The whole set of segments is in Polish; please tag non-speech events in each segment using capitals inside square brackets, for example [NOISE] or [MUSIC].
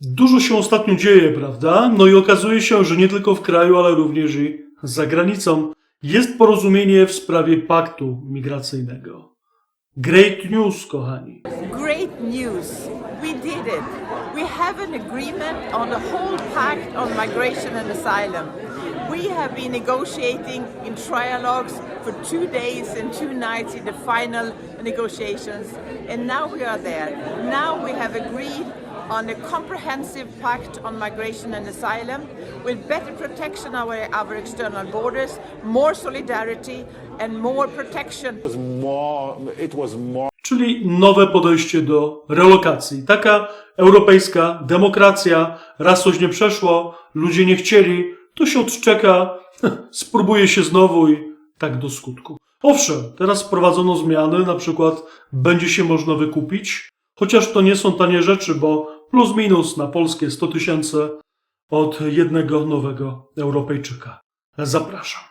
Dużo się ostatnio dzieje, prawda? No i okazuje się, że nie tylko w kraju, ale również i za granicą jest porozumienie w sprawie paktu migracyjnego. Great news, kochani. Great news. We did it. We have an agreement on the whole pact on migration and asylum. We have been negotiating in trialogues for two days and two nights in the final negotiations, and now we are there. Now we have agreed on a comprehensive pact on migration and asylum with better protection of our, our external borders, more solidarity, and more protection was more it was more Czyli nowe podejście do relokacji. Taka europejska demokracja, raz coś nie przeszło, ludzie nie chcieli, to się odczeka, [LAUGHS] spróbuje się znowu i tak do skutku. Owszem, teraz wprowadzono zmiany, na przykład będzie się można wykupić, chociaż to nie są tanie rzeczy, bo plus minus na polskie 100 tysięcy od jednego nowego Europejczyka. Zapraszam.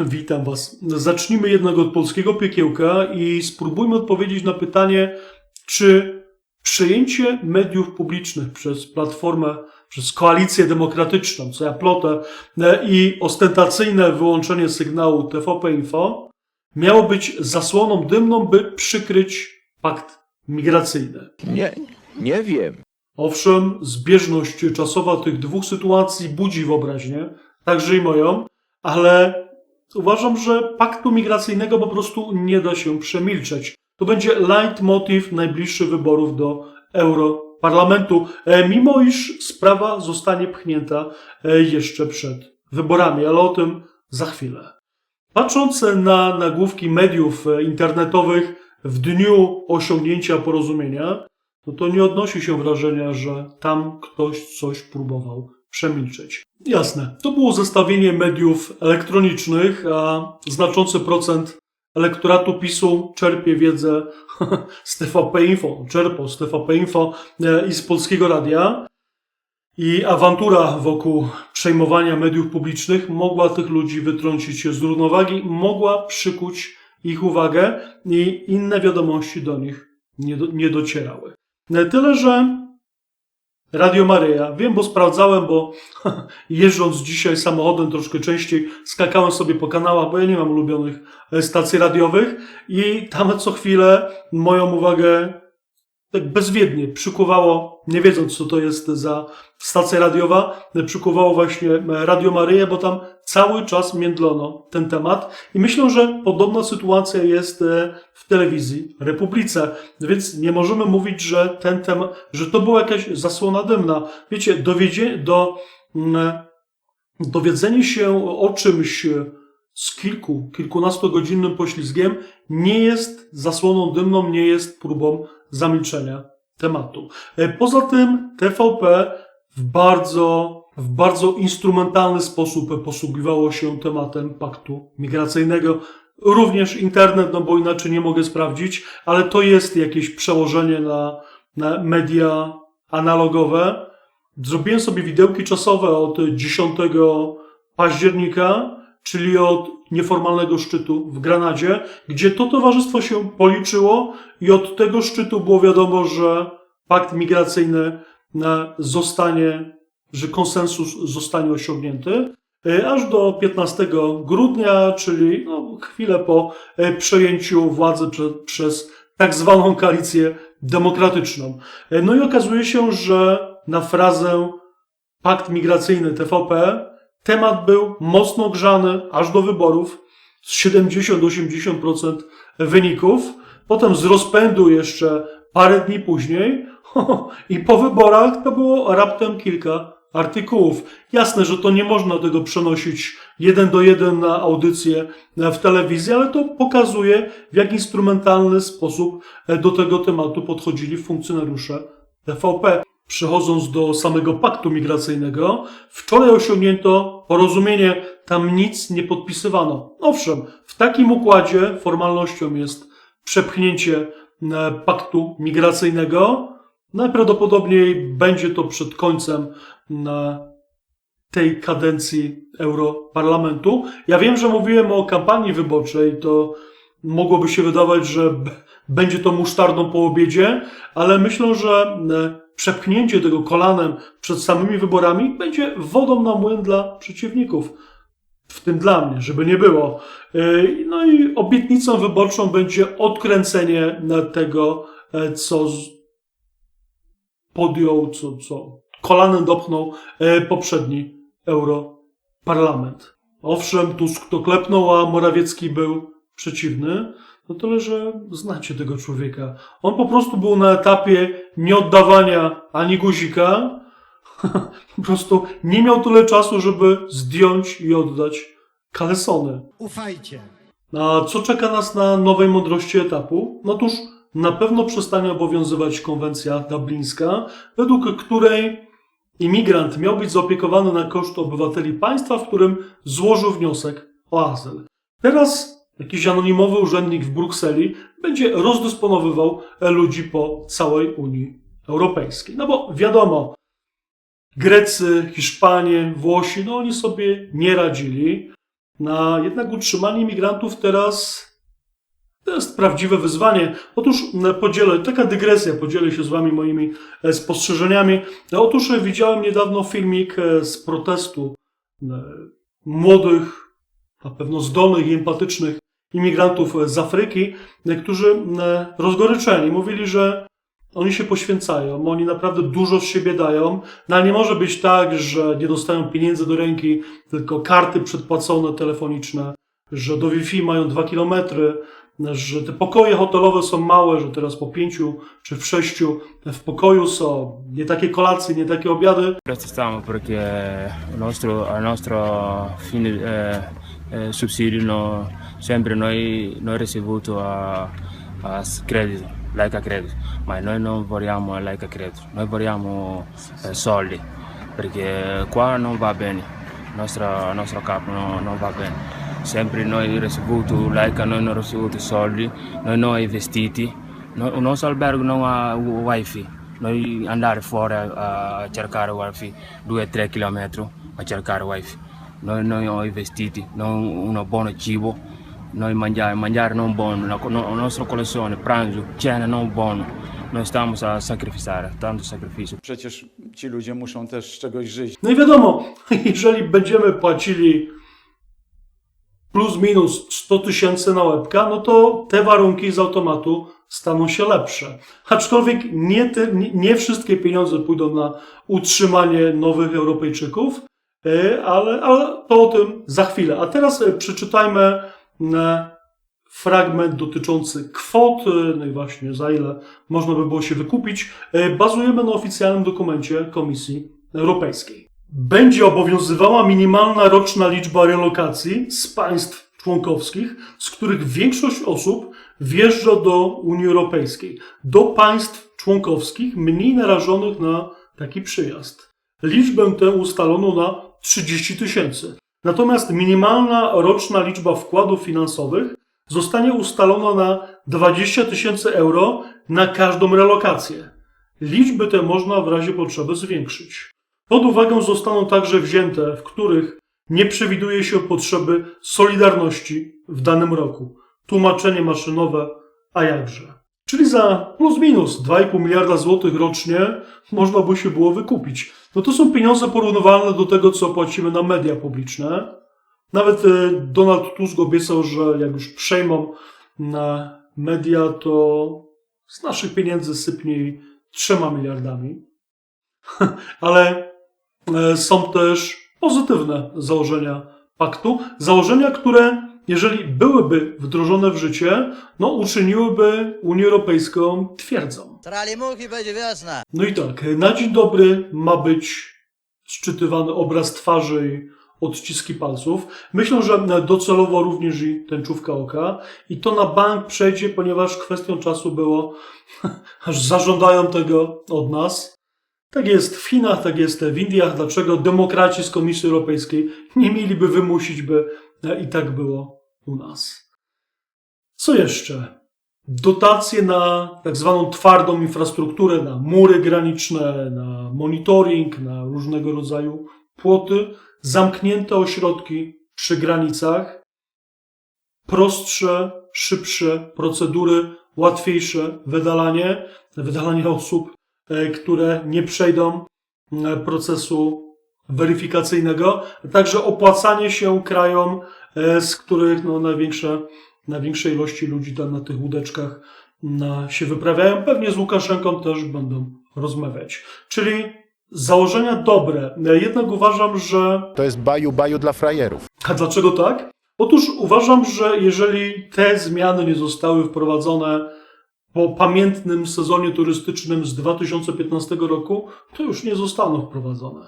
Witam Was. Zacznijmy jednak od polskiego piekiełka i spróbujmy odpowiedzieć na pytanie, czy przejęcie mediów publicznych przez Platformę, przez Koalicję Demokratyczną, co ja plotę, i ostentacyjne wyłączenie sygnału TVP Info miało być zasłoną dymną, by przykryć pakt migracyjny. Nie, nie wiem. Owszem, zbieżność czasowa tych dwóch sytuacji budzi wyobraźnię, także i moją, ale uważam, że paktu migracyjnego po prostu nie da się przemilczeć. To będzie leitmotiv najbliższych wyborów do Europarlamentu, e, mimo iż sprawa zostanie pchnięta e, jeszcze przed wyborami, ale o tym za chwilę. Patrząc na nagłówki mediów e, internetowych w dniu osiągnięcia porozumienia, no to nie odnosi się wrażenia, że tam ktoś coś próbował przemilczeć. Jasne, to było zestawienie mediów elektronicznych, a znaczący procent elektoratu PiSu czerpie wiedzę [LAUGHS] z TVP Info, czerpał z TVP Info e, i z Polskiego Radia. I awantura wokół przejmowania mediów publicznych mogła tych ludzi wytrącić z równowagi, mogła przykuć ich uwagę i inne wiadomości do nich nie, do, nie docierały. Tyle, że Radio Maryja, wiem, bo sprawdzałem, bo [LAUGHS] jeżdżąc dzisiaj samochodem troszkę częściej, skakałem sobie po kanałach, bo ja nie mam ulubionych e, stacji radiowych i tam co chwilę moją uwagę tak bezwiednie przykuwało, nie wiedząc co to jest za stacja radiowa, przykuwało właśnie Radio Maryję, bo tam cały czas międlono ten temat i myślę, że podobna sytuacja jest e, w telewizji Republice, więc nie możemy mówić, że ten temat, że to była jakaś zasłona dymna. Wiecie, dowiedzie, do, mm, dowiedzenie się o czymś z kilku, kilkunastogodzinnym poślizgiem nie jest zasłoną dymną, nie jest próbą zamilczenia tematu. E, Poza tym TVP w bardzo, w bardzo instrumentalny sposób posługiwało się tematem paktu migracyjnego. Również internet, no bo inaczej nie mogę sprawdzić, ale to jest jakieś przełożenie na, na media analogowe. Zrobiłem sobie widełki czasowe od 10 października, czyli od nieformalnego szczytu w Granadzie, gdzie to towarzystwo się policzyło i od tego szczytu było wiadomo, że pakt migracyjny e, zostanie, że konsensus zostanie osiągnięty, e, aż do 15 grudnia, czyli no, chwilę po e, przejęciu władzy prze, przez tak zwaną koalicję demokratyczną. No i okazuje się, że na frazę pakt migracyjny TVP temat był mocno grzany aż do wyborów z 70-80% wyników. Potem z rozpędu jeszcze parę dni później [LAUGHS] i po wyborach to było raptem kilka artykułów. Jasne, że to nie można tego przenosić jeden do jeden na audycję w telewizji, ale to pokazuje, w jak instrumentalny sposób do tego tematu podchodzili funkcjonariusze TVP. Przechodząc do samego paktu migracyjnego, wczoraj osiągnięto porozumienie, tam nic nie podpisywano. Owszem, w takim układzie formalnością jest przepchnięcie e, paktu migracyjnego. Najprawdopodobniej będzie to przed końcem e, tej kadencji Europarlamentu. Ja wiem, że mówiłem o kampanii wyborczej, to mogłoby się wydawać, że będzie to musztardą po obiedzie, ale myślę, że e, przepchnięcie tego kolanem przed samymi wyborami będzie wodą na młyn dla przeciwników. W tym dla mnie, żeby nie było. E, No i obietnicą wyborczą będzie odkręcenie e, tego, co podjął, co, co kolanem dopchnął poprzedni Europarlament. Owszem, Tusk to klepnął, a Morawiecki był przeciwny, no tyle, że znacie tego człowieka. On po prostu był na etapie nieoddawania ani guzika, [LAUGHS] po prostu nie miał tyle czasu, żeby zdjąć i oddać kalesony. Ufajcie. A co czeka nas na nowej mądrości etapu? Otóż na pewno przestanie obowiązywać konwencja dublińska, według której imigrant miał być zaopiekowany na koszt obywateli państwa, w którym złożył wniosek o azyl. Teraz jakiś anonimowy urzędnik w Brukseli będzie rozdysponowywał ludzi po całej Unii Europejskiej. No bo wiadomo, Grecy, Hiszpanie, Włosi, no oni sobie nie radzili. Na jednak utrzymanie imigrantów teraz to jest prawdziwe wyzwanie. Otóż e, podzielę, taka dygresja, podzielę się z Wami moimi e, spostrzeżeniami. E, Otóż widziałem niedawno filmik z protestu młodych, na pewno zdolnych i empatycznych imigrantów z Afryki, którzy e, rozgoryczeni. Mówili, że oni się poświęcają, oni naprawdę dużo z siebie dają, no ale nie może być tak, że nie dostają pieniędzy do ręki, tylko karty przedpłacone telefoniczne, że do Wi-Fi mają dwa kilometry, że te pokoje hotelowe są małe, że teraz po pięciu czy w sześciu w pokoju są. Nie takie kolacje, nie takie obiady. Il nostro, al nostro fine eh, eh, sussidio no, sempre noi, noi ricevuto a, a credito, like a credito, ma noi non vogliamo a like a credito, noi vogliamo eh, soldi perché qua non va bene, il nostro, capo no- non va bene. Sempre noi ricevuto like, noi non ricevuto soldi, noi non i vestiti, no- il nostro albergo non ha wifi, noi andare fuori a, a cercare wifi 2-3 km a cercare wifi noi non abbiamo i vestiti non un buon cibo noi mangiare mangiare non buono la, no- la nostra colazione pranzo cena non buono noi stiamo a sacrificare tanto sacrificio Przecież ci ludzie muszą też z czegoś żyć. No i wiadomo, [LAUGHS] jeżeli będziemy płacili plus minus 100 tysięcy na łebka, no to te warunki z automatu staną się lepsze. Aczkolwiek nie, te, nie, nie wszystkie pieniądze pójdą na utrzymanie nowych Europejczyków, ale, ale to o tym za chwilę. A teraz e, przeczytajmy e, fragment dotyczący kwot, e, no i właśnie za ile można by było się wykupić. E, Bazujemy na oficjalnym dokumencie Komisji Europejskiej. Będzie obowiązywała minimalna roczna liczba relokacji z państw członkowskich, z których większość osób wjeżdża do Unii Europejskiej, do państw członkowskich mniej narażonych na taki przyjazd. Liczbę tę ustalono na 30 tysięcy. Natomiast minimalna roczna liczba wkładów finansowych zostanie ustalona na 20 tysięcy euro na każdą relokację. Liczby te można w razie potrzeby zwiększyć. Pod uwagę zostaną także wzięte, w których nie przewiduje się potrzeby solidarności w danym roku. Tłumaczenie maszynowe, a jakże. Czyli za plus minus 2,5 miliarda złotych rocznie można by się było wykupić. No to są pieniądze porównywalne do tego, co płacimy na media publiczne. Nawet e, Donald Tusk obiecał, że jak już przejmą na media, to z naszych pieniędzy sypnie jej 3 miliardami. [LAUGHS] Ale e, są też pozytywne założenia paktu. Założenia, które, jeżeli byłyby wdrożone w życie, no uczyniłyby Unię Europejską twierdzą. No i tak, na dzień dobry ma być szczytywany obraz twarzy i odciski palców. Myślę, że docelowo również i tęczówka oka. I to na bank przejdzie, ponieważ kwestią czasu było, [LAUGHS] aż zażądają tego od nas. Tak jest w Chinach, tak jest w Indiach. Dlaczego demokraci z Komisji Europejskiej nie mieliby wymusić, by i tak było u nas? Co jeszcze? Dotacje na tak zwaną twardą infrastrukturę, na mury graniczne, na monitoring, na różnego rodzaju płoty, zamknięte ośrodki przy granicach, prostsze, szybsze procedury łatwiejsze wydalanie, wydalanie osób, e, które nie przejdą e, procesu weryfikacyjnego, a także opłacanie się krajom, e, z których no, największe, największe ilości ludzi tam na tych łódeczkach na, się wyprawiają. Pewnie z Łukaszenką też będą rozmawiać. Czyli założenia dobre. E, Jednak uważam, że To jest baju baju dla frajerów. a dlaczego tak? Otóż uważam, że jeżeli te zmiany nie zostały wprowadzone po pamiętnym sezonie turystycznym z 2015 roku, to już nie zostaną wprowadzone.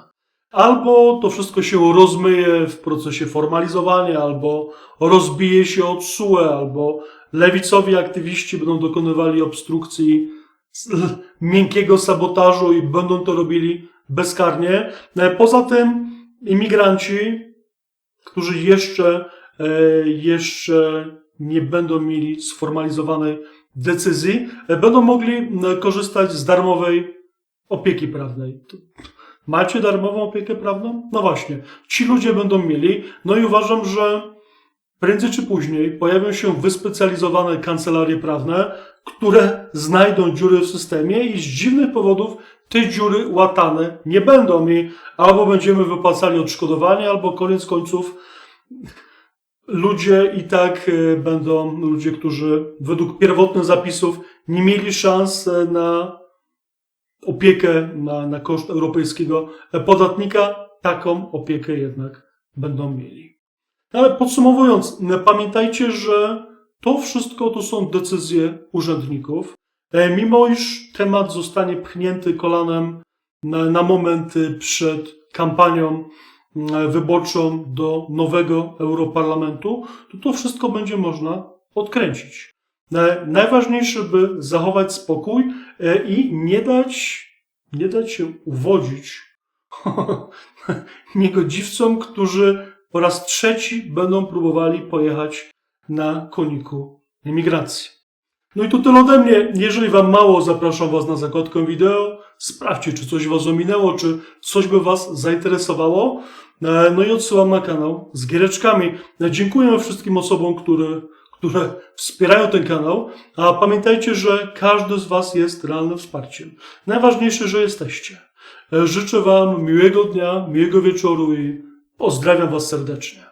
Albo to wszystko się rozmyje w procesie formalizowania, albo rozbije się od SUE, albo lewicowi aktywiści będą dokonywali obstrukcji, miękkiego sabotażu i będą to robili bezkarnie. E, Poza tym imigranci, którzy jeszcze, e, jeszcze nie będą mieli sformalizowanej decyzji, e, będą mogli korzystać z darmowej opieki prawnej. Macie darmową opiekę prawną? No właśnie, ci ludzie będą mieli. No i uważam, że prędzej czy później pojawią się wyspecjalizowane kancelarie prawne, które znajdą dziury w systemie i z dziwnych powodów te dziury łatane nie będą i albo będziemy wypłacali odszkodowanie, albo koniec końców ludzie i tak e, będą, ludzie, którzy według pierwotnych zapisów nie mieli szans e, na opiekę na, na koszt europejskiego podatnika, taką opiekę jednak będą mieli. Ale podsumowując, pamiętajcie, że to wszystko to są decyzje urzędników. E, Mimo iż temat zostanie pchnięty kolanem na, na momenty przed kampanią mm, wyborczą do nowego Europarlamentu, to to wszystko będzie można odkręcić. Najważniejsze, by zachować spokój e, i nie dać, nie dać się uwodzić [LAUGHS] niegodziwcom, którzy po raz trzeci będą próbowali pojechać na koniku emigracji. No i to tyle ode mnie. Jeżeli Wam mało, zapraszam Was na zakładkę wideo. Sprawdźcie, czy coś Was ominęło, czy coś by Was zainteresowało. E, No i odsyłam na kanał z giereczkami. E, Dziękujemy wszystkim osobom, które, które wspierają ten kanał. A pamiętajcie, że każdy z Was jest realnym wsparciem. Najważniejsze, że jesteście. Życzę Wam miłego dnia, miłego wieczoru i pozdrawiam Was serdecznie.